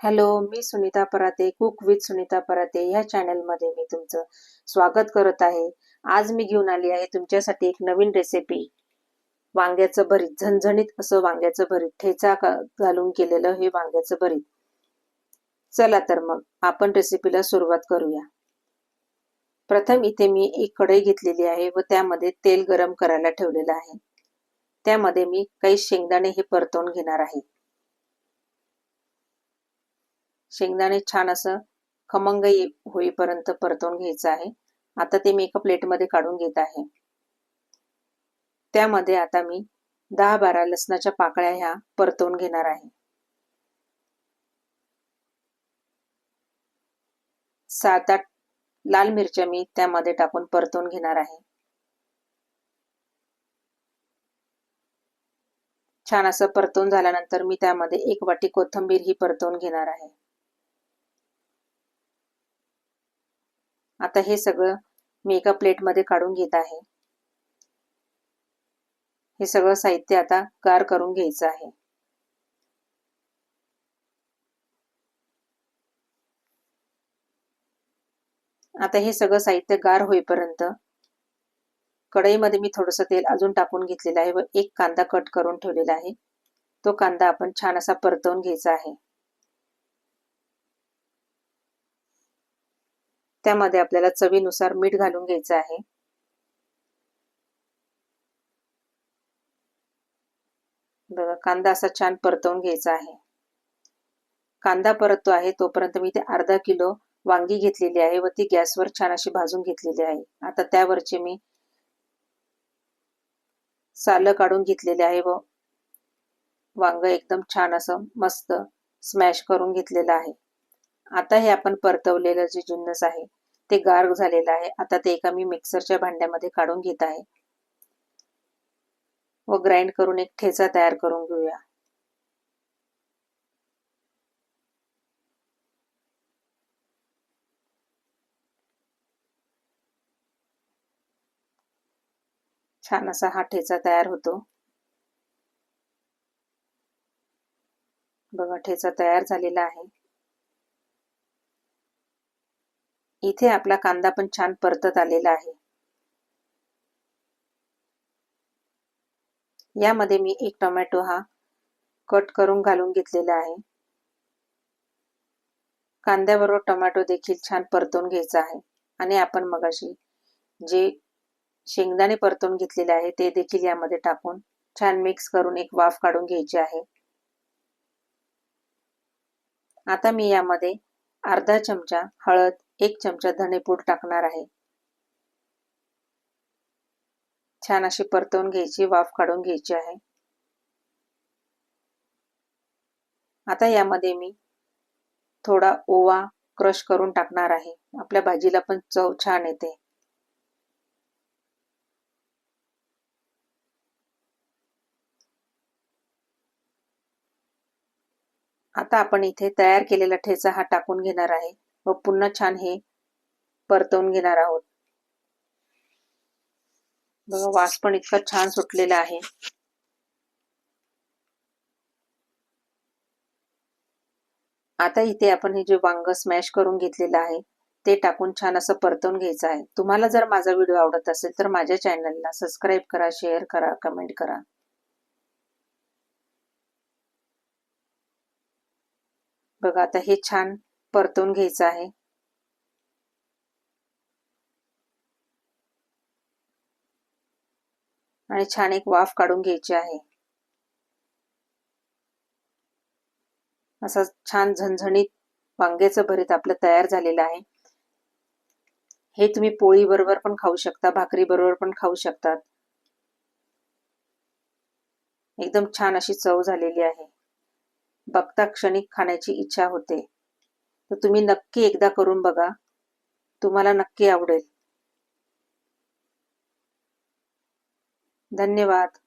Hello मी Sunita Parate cook with Sunita Parate ह्या चॅनलमध्ये मी तुमचं स्वागत करत आहे. आज मी घेऊन आली आहे तुमच्यासाठी एक नवीन रेसिपी वांग्याचं भरीत झणझणीत असं वांग्याचं भरीत ठेचा घालून केलेलं हे वांग्याचं भरीत. चला तर मग आपण रेसिपीला सुरुवात करूया. प्रथम इथे मी एक कढई घेतलेली आहे व त्यामध्ये तेल गरम करायला ठेवलेलं आहे. त्यामध्ये मी काही शेंगदाणे हे परतवून घेणार आहे. शेंगदाणे छान असं खमंग होईपर्यंत परतवून घ्यायचं आहे. आता ते मी एका प्लेटमध्ये काढून घेत आहे. त्यामध्ये आता मी दहा बारा लसणाच्या पाकळ्या ह्या परतवून घेणार आहे. सात आठ लाल मिरच्या मी त्यामध्ये टाकून परतवून घेणार आहे. छान असं परतवून झाल्यानंतर मी त्यामध्ये एक वाटी कोथंबीर ही परतवून घेणार आहे. आता हे सगळं मी एका प्लेटमध्ये काढून घेत आहे. हे सगळं साहित्य आता गार करून घ्यायचं आहे. आता हे सगळं साहित्य गार होईपर्यंत कढईमध्ये मी थोडंसं तेल अजून टाकून घेतलेलं आहे व एक कांदा कट करून ठेवलेला आहे. तो कांदा आपण छान असा परतवून घ्यायचा आहे. त्यामध्ये आपल्याला चवीनुसार मीठ घालून घ्यायचं आहे. बघा कांदा असा छान परतवून घ्यायचा आहे. कांदा परततो आहे तोपर्यंत मी ते अर्धा किलो वांगी घेतलेली आहे व ती गॅसवर छान अशी भाजून घेतलेली आहे. आता त्यावरचे मी सालं काढून घेतलेले आहे व वांग एकदम छान असं मस्त स्मॅश करून घेतलेलं आहे. आता हे आपण परतवलेलं जे जिन्नस आहे ते गार झालेलं आहे. आता ते एका मी मिक्सरच्या भांड्यामध्ये काढून घेत आहे. व ग्राइंड करून एक ठेचा तयार करून घेऊया. छान असा हा ठेचा तयार होतो. बघा ठेचा तयार झालेला आहे. इथे आपला कांदा पण छान परतत आलेला आहे. यामध्ये मी एक टोमॅटो हा कट करून घालून घेतलेला आहे. कांद्याबरोबर टोमॅटो देखील छान परतून घ्यायचा आहे. आणि आपण मगाशी जे शेंगदाणे परतून घेतलेले आहे ते देखील यामध्ये टाकून छान मिक्स करून एक वाफ काढून घ्यायची आहे. आता मी यामध्ये अर्धा चमचा हळद एक चमचा धनेपूड टाकणार आहे. छान अशी परतवून घ्यायची वाफ काढून घ्यायची आहे. आता यामध्ये मी थोडा ओवा क्रश करून टाकणार आहे. आपल्या भाजीला पण चव छान येते. आता आपण इथे तयार केलेला ठेचा हा टाकून घेणार आहे. व पुन्हा छान हे परतवून घेणार आहोत. बघा वास पण इतका छान सुटलेला आहे. आता इथे आपण हे जे वांग स्मॅश करून घेतलेलं आहे ते टाकून छान असं परतवून घ्यायचं आहे. तुम्हाला जर माझा व्हिडिओ आवडत असेल तर माझ्या चॅनलला सबस्क्राईब करा शेअर करा कमेंट करा. बघा आता हे छान परतवून घ्यायचं आहे. आणि छान एक वाफ काढून घ्यायची आहे. असं छान झणझणीत वांग्याचं भरीत आपलं तयार झालेलं आहे. हे तुम्ही पोळी बरोबर पण खाऊ शकता भाकरी बरोबर पण खाऊ शकतात. एकदम छान अशी चव झालेली आहे. बघता क्षणिक खाण्याची इच्छा होते. तर तुम्ही नक्की एकदा करून बघा. तुम्हाला नक्की आवडेल. धन्यवाद.